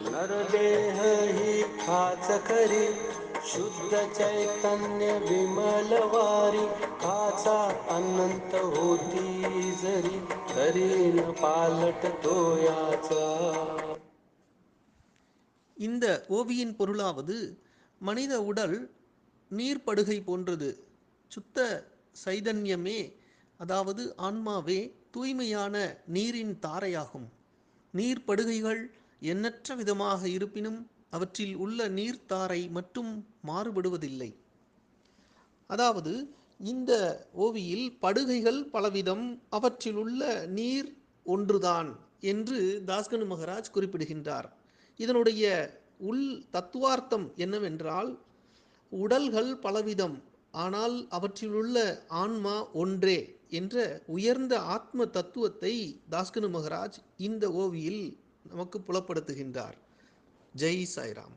नरदेह हि खाच खरी शुद्ध चैतन्य विमल वारी खाचा अनंत होती जरी तरी न पालट तो याचा இந்த ஓவியின் பொருளாவது மனித உடல் நீர்ப்படுகை போன்றது சுத்த சைதன்யமே அதாவது ஆன்மாவே தூய்மையான நீரின் தாரையாகும் நீர்ப்படுகைகள் எண்ணற்ற விதமாக இருப்பினும் அவற்றில் உள்ள நீர்த்தாரை மட்டும் மாறுபடுவதில்லை. அதாவது இந்த ஓவியில் படுகைகள் பலவிதம் அவற்றில் உள்ள நீர் ஒன்றுதான் என்று தாஸ்கனு மகராஜ் குறிப்பிடுகின்றார். இதனுடைய உள் தத்துவார்த்தம் என்னவென்றால் உடல்கள் பலவிதம் ஆனால் அவற்றிலுள்ள ஆன்மா ஒன்றே என்ற உயர்ந்த ஆத்ம தத்துவத்தை தாஸ்கனு மகராஜ் இந்த ஓவியில் நமக்கு புலப்படுத்துகின்றார். ஜெய் சாய்ராம்.